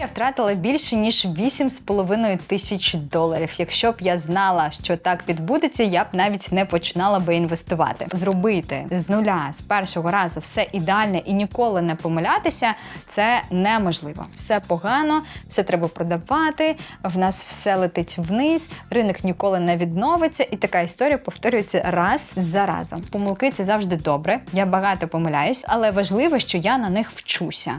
Я втратила більше ніж 8,5 тисяч доларів. Якщо б я знала, що так відбудеться, я б навіть не починала би інвестувати. Зробити з нуля з першого разу все ідеальне і ніколи не помилятися це неможливо. Все погано, все треба продавати. В нас все летить вниз, ринок ніколи не відновиться, і така історія повторюється раз за разом. Помилки це завжди добре. Я багато помиляюсь, але важливо, що я на них вчуся.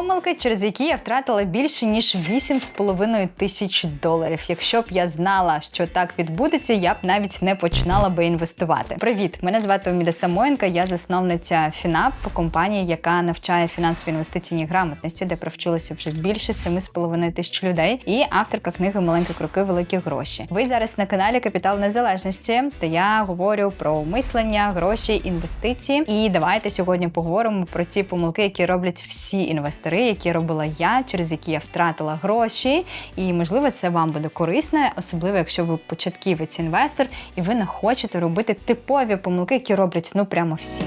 Помилки, через які я втратила більше ніж 8,5 тисяч доларів. Якщо б я знала, що так відбудеться, я б навіть не починала би інвестувати. Привіт! Мене звати Оміда Самоєнка, я засновниця ФінАП, компанії, яка навчає фінансовій інвестиційній грамотності, де провчилися вже більше 7,5 тисяч людей, і авторка книги Маленькі кроки, великі гроші. Ви зараз на каналі Капітал Незалежності, де я говорю про мислення, гроші, інвестиції. І давайте сьогодні поговоримо про ці помилки, які роблять всі інвестори, які робила я, через які я втратила гроші. І можливо, це вам буде корисно, особливо якщо ви початківець інвестор і ви не хочете робити типові помилки, які роблять ну прямо всі.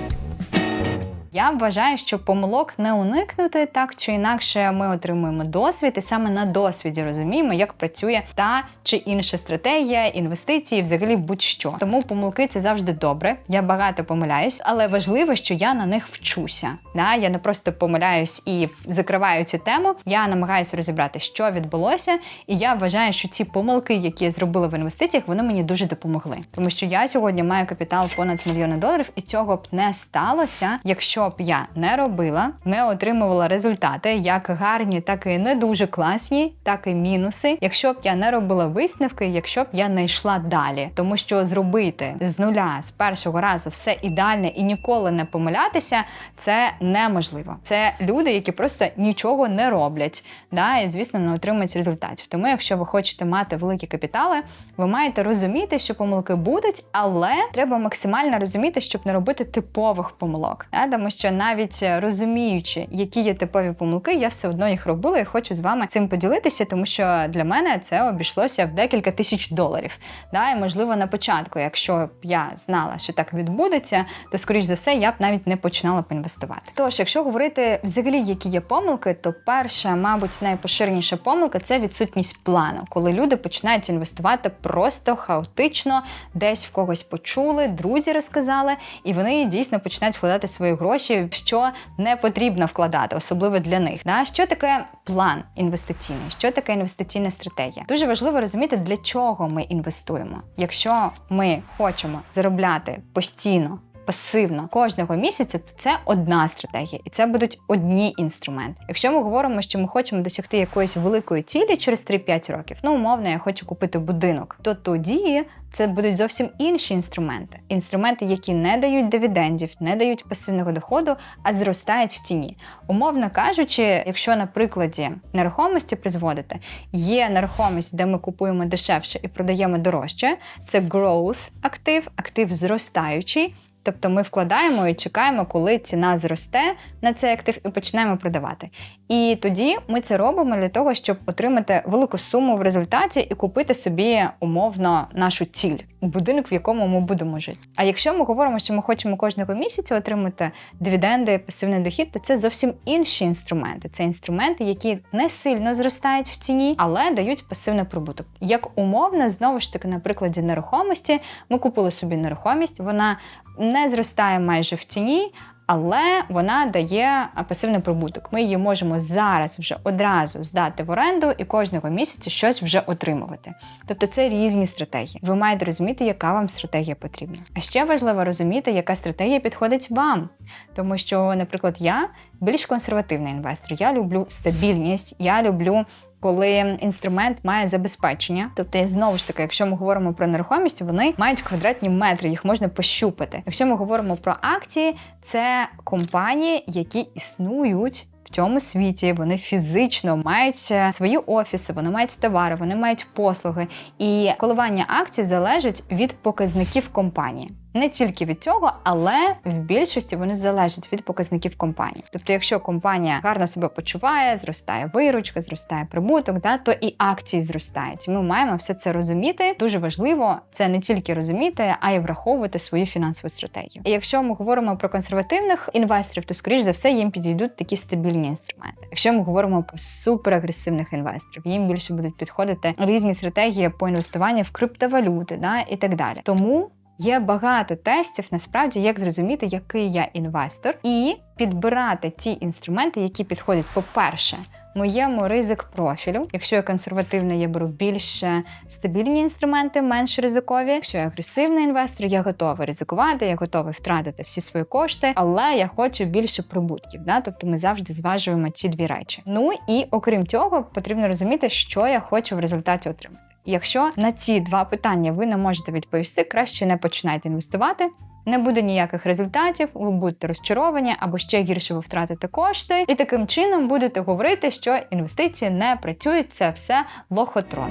Я вважаю, що помилок не уникнути так чи інакше ми отримуємо досвід, і саме на досвіді розуміємо, як працює та чи інша стратегія, інвестиції, взагалі будь-що. Тому помилки це завжди добре. Я багато помиляюсь, але важливо, що я на них вчуся. Да? Я не просто помиляюсь і закриваю цю тему. Я намагаюся розібрати, що відбулося, і я вважаю, що ці помилки, які я зробила в інвестиціях, вони мені дуже допомогли. Тому що я сьогодні маю капітал понад мільйони доларів, і цього б не сталося, якщо б я не робила, не отримувала результати, як гарні, так і не дуже класні, так і мінуси. Якщо б я не робила висновки, якщо б я не йшла далі, тому що зробити з нуля з першого разу все ідеальне і ніколи не помилятися, це неможливо. Це люди, які просто нічого не роблять, да, і звісно не отримують результатів. Тому, якщо ви хочете мати великі капітали, ви маєте розуміти, що помилки будуть, але треба максимально розуміти, щоб не робити типових помилок. Да, тому що навіть розуміючи, які є типові помилки, я все одно їх робила і хочу з вами цим поділитися, тому що для мене це обійшлося в декілька тисяч доларів. Да, І можливо на початку, якщо б я знала, що так відбудеться, то скоріш за все я б навіть не починала б інвестувати. Тож, якщо говорити взагалі, які є помилки, то перша, мабуть, найпоширеніша помилка це відсутність плану, коли люди починають інвестувати просто хаотично, десь в когось почули, друзі розказали, і вони дійсно починають вкладати свої гроші, в що не потрібно вкладати, особливо для них. Да? Що таке план інвестиційний? Що таке інвестиційна стратегія? Дуже важливо розуміти, для чого ми інвестуємо. Якщо ми хочемо заробляти постійно. Пасивно кожного місяця то це одна стратегія, і це будуть одні інструменти. Якщо ми говоримо, що ми хочемо досягти якоїсь великої цілі через 3-5 років, ну умовно, я хочу купити будинок, то тоді це будуть зовсім інші інструменти. Інструменти, які не дають дивідендів, не дають пасивного доходу, а зростають в ціні. Умовно кажучи, якщо на прикладі нерухомості призводити, є нерухомість, де ми купуємо дешевше і продаємо дорожче, це growth актив, актив зростаючий. Тобто ми вкладаємо і чекаємо, коли ціна зросте на цей актив і починаємо продавати. І тоді ми це робимо для того, щоб отримати велику суму в результаті і купити собі умовно нашу ціль будинок, в якому ми будемо жити. А якщо ми говоримо, що ми хочемо кожного місяця отримати дивіденди, пасивний дохід, то це зовсім інші інструменти. Це інструменти, які не сильно зростають в ціні, але дають пасивний прибуток. Як умовно, знову ж таки, на прикладі нерухомості, ми купили собі нерухомість, вона не зростає майже в ціні. Але вона дає пасивний прибуток. Ми її можемо зараз вже одразу здати в оренду і кожного місяця щось вже отримувати. Тобто це різні стратегії. Ви маєте розуміти, яка вам стратегія потрібна. А ще важливо розуміти, яка стратегія підходить вам. Тому що, наприклад, я більш консервативний інвестор. Я люблю стабільність, я люблю коли інструмент має забезпечення. Тобто, знову ж таки, якщо ми говоримо про нерухомість, вони мають квадратні метри, їх можна пощупати. Якщо ми говоримо про акції, це компанії, які існують. В цьому світі вони фізично мають е, свої офіси, вони мають товари, вони мають послуги. І коливання акцій залежить від показників компанії. Не тільки від цього, але в більшості вони залежать від показників компанії. Тобто, якщо компанія гарно себе почуває, зростає виручка, зростає прибуток, да, то і акції зростають. Ми маємо все це розуміти. Дуже важливо це не тільки розуміти, а й враховувати свою фінансову стратегію. І якщо ми говоримо про консервативних інвесторів, то скоріш за все їм підійдуть такі стабільні інструменти. Якщо ми говоримо про суперагресивних інвесторів, їм більше будуть підходити різні стратегії по інвестуванню в криптовалюти, да, і так далі. Тому. Є багато тестів, насправді, як зрозуміти, який я інвестор, і підбирати ті інструменти, які підходять, по-перше, моєму ризик профілю. Якщо я консервативна, я беру більш стабільні інструменти, менш ризикові. Якщо я агресивний інвестор, я готова ризикувати, я готовий втратити всі свої кошти, але я хочу більше прибутків. Да? Тобто ми завжди зважуємо ці дві речі. Ну і окрім цього, потрібно розуміти, що я хочу в результаті отримати. Якщо на ці два питання ви не можете відповісти, краще не починайте інвестувати. Не буде ніяких результатів, ви будете розчаровані або ще гірше ви втратите кошти, і таким чином будете говорити, що інвестиції не працюють. Це все лохотрон.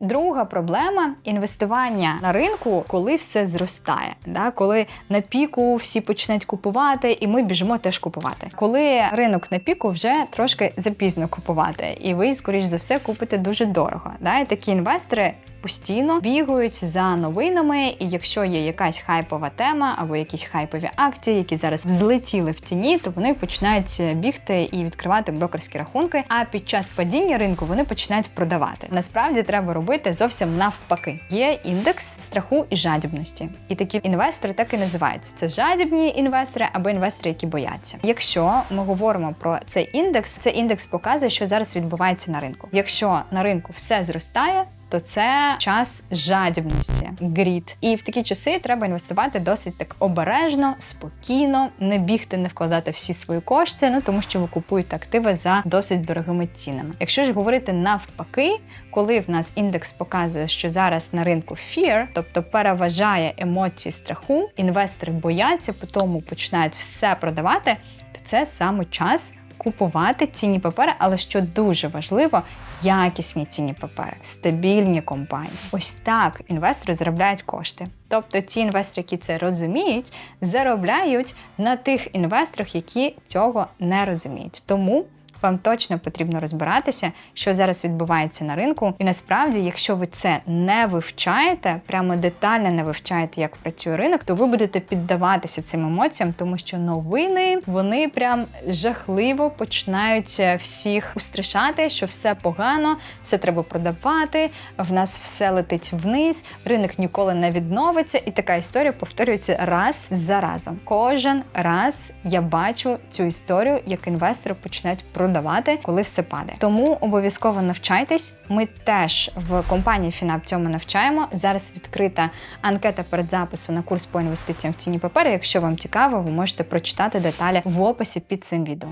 Друга проблема інвестування на ринку, коли все зростає, да? коли на піку всі почнуть купувати, і ми біжимо теж купувати. Коли ринок на піку вже трошки запізно купувати, і ви, скоріш за все, купите дуже дорого. Да? І такі інвестори постійно бігають за новинами, і якщо є якась хайпова тема або якісь хайпові акції, які зараз взлетіли в тіні, то вони починають бігти і відкривати брокерські рахунки. А під час падіння ринку вони починають продавати. Насправді треба робити зовсім навпаки. Є індекс страху і жадібності, і такі інвестори так і називаються. Це жадібні інвестори або інвестори, які бояться. Якщо ми говоримо про цей індекс, цей індекс показує, що зараз відбувається на ринку. Якщо на ринку все зростає то це час жадібності, гріт. І в такі часи треба інвестувати досить так обережно, спокійно, не бігти, не вкладати всі свої кошти, ну тому що ви купуєте активи за досить дорогими цінами. Якщо ж говорити навпаки, коли в нас індекс показує, що зараз на ринку fear, тобто переважає емоції страху, інвестори бояться, по тому починають все продавати, то це саме час купувати цінні папери, але що дуже важливо, якісні цінні папери, стабільні компанії. Ось так інвестори заробляють кошти. Тобто ті інвестори, які це розуміють, заробляють на тих інвесторах, які цього не розуміють. Тому вам точно потрібно розбиратися, що зараз відбувається на ринку. І насправді, якщо ви це не вивчаєте, прямо детально не вивчаєте, як працює ринок, то ви будете піддаватися цим емоціям, тому що новини вони прям жахливо починають всіх устрашати, що все погано, все треба продавати. В нас все летить вниз, ринок ніколи не відновиться, і така історія повторюється раз за разом. Кожен раз я бачу цю історію, як інвестори починають продавати продавати, коли все падає. Тому обов'язково навчайтесь. Ми теж в компанії Фінап цьому навчаємо. Зараз відкрита анкета перед запису на курс по інвестиціям в ціні папери. Якщо вам цікаво, ви можете прочитати деталі в описі під цим відео.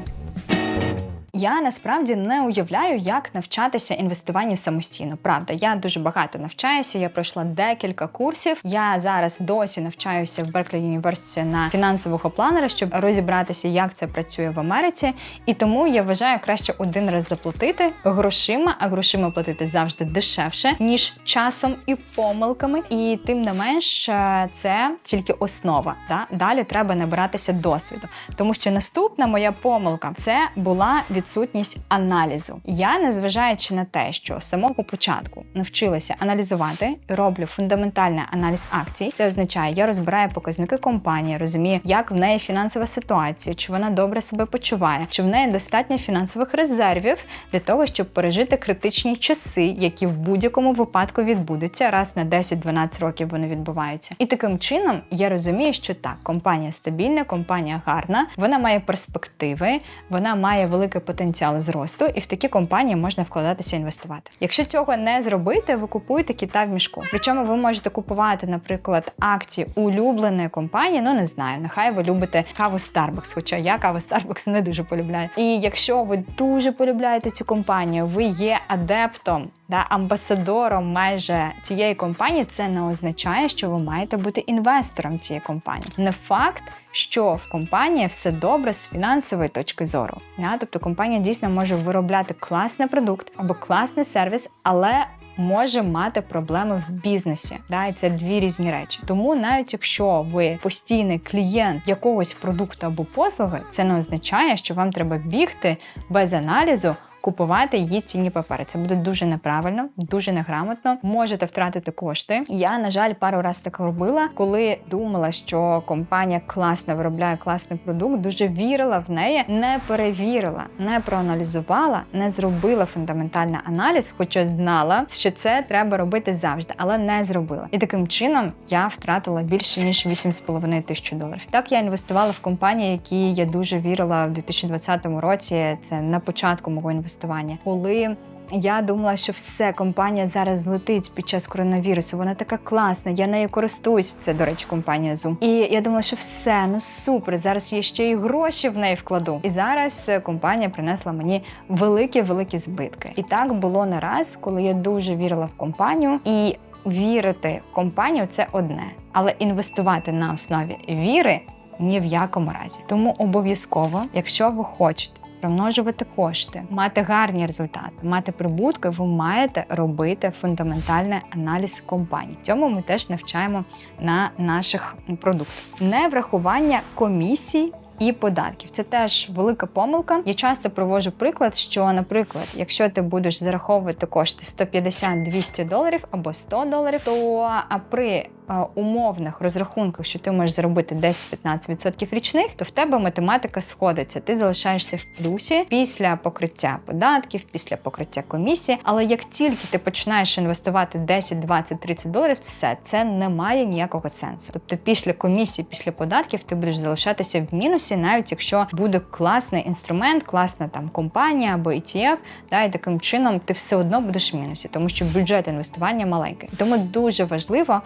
Я насправді не уявляю, як навчатися інвестуванню самостійно. Правда, я дуже багато навчаюся. Я пройшла декілька курсів. Я зараз досі навчаюся в Berkeley University на фінансового планера, щоб розібратися, як це працює в Америці. І тому я вважаю краще один раз заплатити грошима, а грошима платити завжди дешевше, ніж часом і помилками. І тим не менш, е, це тільки основа. Да? Далі треба набиратися досвіду, тому що наступна моя помилка це була від відсутність аналізу. Я, незважаючи на те, що з самого початку навчилася аналізувати, роблю фундаментальний аналіз акцій. Це означає, я розбираю показники компанії, розумію, як в неї фінансова ситуація, чи вона добре себе почуває, чи в неї достатньо фінансових резервів для того, щоб пережити критичні часи, які в будь-якому випадку відбудуться раз на 10-12 років вони відбуваються. І таким чином я розумію, що так, компанія стабільна, компанія гарна, вона має перспективи, вона має велике потенціал потенціал зросту, і в такі компанії можна вкладатися інвестувати. Якщо цього не зробити, ви купуєте кита в мішку. Причому ви можете купувати, наприклад, акції улюбленої компанії. Ну не знаю, нехай ви любите каву Starbucks, хоча я каву Starbucks не дуже полюбляю. І якщо ви дуже полюбляєте цю компанію, ви є адептом да, амбасадором майже цієї компанії, це не означає, що ви маєте бути інвестором цієї компанії. Не факт, що в компанії все добре з фінансової точки зору. Да? Тобто компанія дійсно може виробляти класний продукт або класний сервіс, але може мати проблеми в бізнесі. Да, і це дві різні речі. Тому навіть якщо ви постійний клієнт якогось продукту або послуги, це не означає, що вам треба бігти без аналізу. Купувати її цінні папери. Це буде дуже неправильно, дуже неграмотно. Можете втратити кошти. Я, на жаль, пару разів так робила, коли думала, що компанія класно виробляє класний продукт, дуже вірила в неї, не перевірила, не проаналізувала, не зробила фундаментальний аналіз, хоча знала, що це треба робити завжди, але не зробила. І таким чином я втратила більше ніж 8,5 тисяч доларів. Так я інвестувала в компанії, які я дуже вірила в 2020 році. Це на початку мого інвестування, коли. Я думала, що все компанія зараз злетить під час коронавірусу. Вона така класна, я нею користуюсь. Це, до речі, компанія Zoom. І я думала, що все ну супер. Зараз я ще й гроші в неї вкладу. І зараз е, компанія принесла мені великі великі збитки. І так було не раз, коли я дуже вірила в компанію і. Вірити в компанію це одне, але інвестувати на основі віри ні в якому разі. Тому обов'язково, якщо ви хочете примножувати кошти, мати гарні результати, мати прибутки, ви маєте робити фундаментальний аналіз компанії. Цьому ми теж навчаємо на наших продуктах. Не врахування комісій. І податків це теж велика помилка. Я часто проводжу приклад, що, наприклад, якщо ти будеш зараховувати кошти 150-200 доларів або 100 доларів, то при умовних розрахунках, що ти можеш заробити 10-15% річних, то в тебе математика сходиться. Ти залишаєшся в плюсі після покриття податків, після покриття комісії. Але як тільки ти починаєш інвестувати 10, 20, 30 доларів, все це не має ніякого сенсу. Тобто, після комісії, після податків ти будеш залишатися в мінусі, навіть якщо буде класний інструмент, класна там компанія або ETF, да, і таким чином ти все одно будеш в мінусі, тому що бюджет інвестування маленький. Тому дуже важливо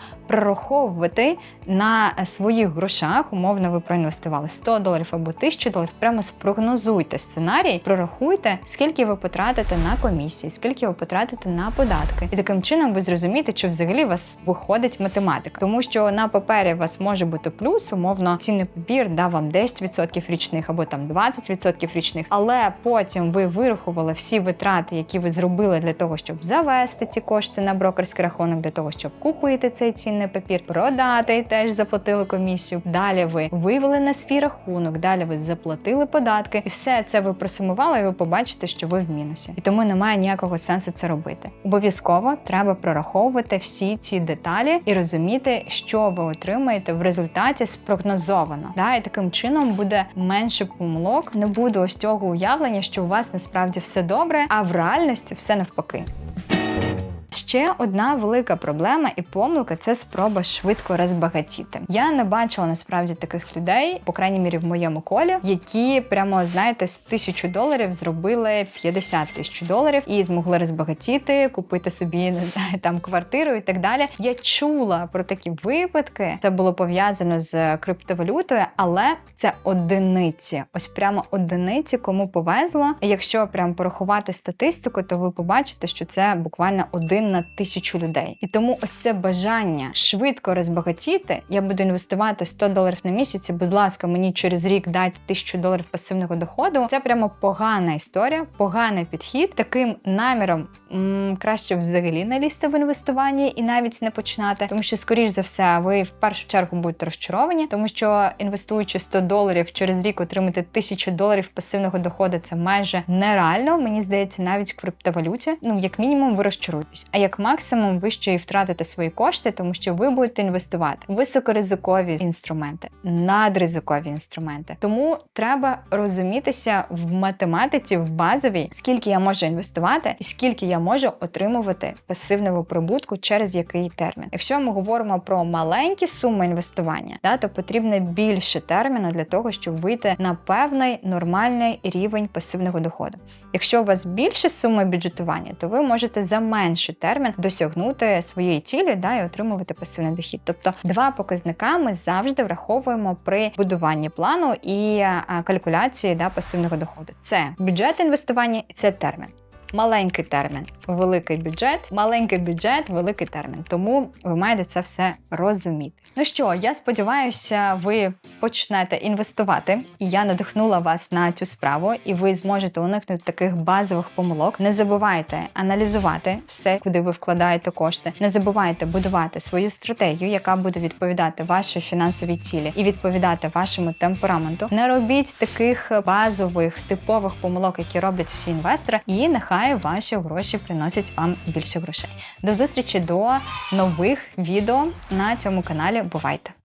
прораховувати на своїх грошах. Умовно, ви проінвестували 100 доларів або 1000 доларів. Прямо спрогнозуйте сценарій, прорахуйте, скільки ви потратите на комісії, скільки ви потратите на податки, і таким чином ви зрозумієте, чи взагалі у вас виходить математика, тому що на папері у вас може бути плюс, умовно, цінний папір дав вам 10% річних або там 20% річних, але потім ви вирахували всі витрати, які ви зробили для того, щоб завести ці кошти на брокерський рахунок, для того, щоб купити цей цінний папір, продати і теж заплатили комісію. Далі ви вивели на свій рахунок, далі ви заплатили податки, і все це ви просумували, і ви побачите, що ви в мінусі. І тому немає ніякого сенсу це робити. Обов'язково треба прораховувати всі ці деталі і розуміти, що ви отримаєте в результаті спрогнозовано. Да? І таким чином буде менше помилок, не буде ось цього уявлення, що у вас насправді все добре, а в реальності все навпаки. Ще одна велика проблема і помилка це спроба швидко розбагатіти. Я не бачила насправді таких людей, по крайній мірі в моєму колі, які прямо знаєте з тисячу доларів зробили 50 тисяч доларів і змогли розбагатіти, купити собі не знаю там квартиру і так далі. Я чула про такі випадки. Це було пов'язано з криптовалютою, але це одиниці. Ось прямо одиниці, кому повезло. І якщо прям порахувати статистику, то ви побачите, що це буквально один на тисячу людей. І тому ось це бажання швидко розбагатіти. Я буду інвестувати 100 доларів на місяць. Будь ласка, мені через рік дать тисячу доларів пасивного доходу. Це прямо погана історія, поганий підхід. Таким наміром м краще взагалі не лізти в інвестування і навіть не починати, тому що, скоріш за все, ви в першу чергу будете розчаровані, тому що інвестуючи 100 доларів через рік отримати тисячу доларів пасивного доходу, це майже нереально. Мені здається, навіть в криптовалюті. Ну як мінімум, ви розчаруєтесь. А як максимум, ви ще й втратите свої кошти, тому що ви будете інвестувати в високоризикові інструменти, надризикові інструменти. Тому треба розумітися в математиці, в базовій, скільки я можу інвестувати, і скільки я можу отримувати пасивного прибутку через який термін. Якщо ми говоримо про маленькі суми інвестування, да, то потрібно більше терміну для того, щоб вийти на певний нормальний рівень пасивного доходу. Якщо у вас більше суми бюджетування, то ви можете за менший термін досягнути своєї цілі да, і отримувати пасивний дохід. Тобто два показника ми завжди враховуємо при будуванні плану і калькуляції да, пасивного доходу. Це бюджет інвестування і це термін. Маленький термін, великий бюджет, маленький бюджет, великий термін. Тому ви маєте це все розуміти. Ну що, я сподіваюся, ви почнете інвестувати, і я надихнула вас на цю справу, і ви зможете уникнути таких базових помилок. Не забувайте аналізувати все, куди ви вкладаєте кошти. Не забувайте будувати свою стратегію, яка буде відповідати вашій фінансовій цілі і відповідати вашому темпераменту. Не робіть таких базових типових помилок, які роблять всі інвестори, і нехай ваші гроші приносять вам більше грошей. До зустрічі до нових відео на цьому каналі. Бувайте!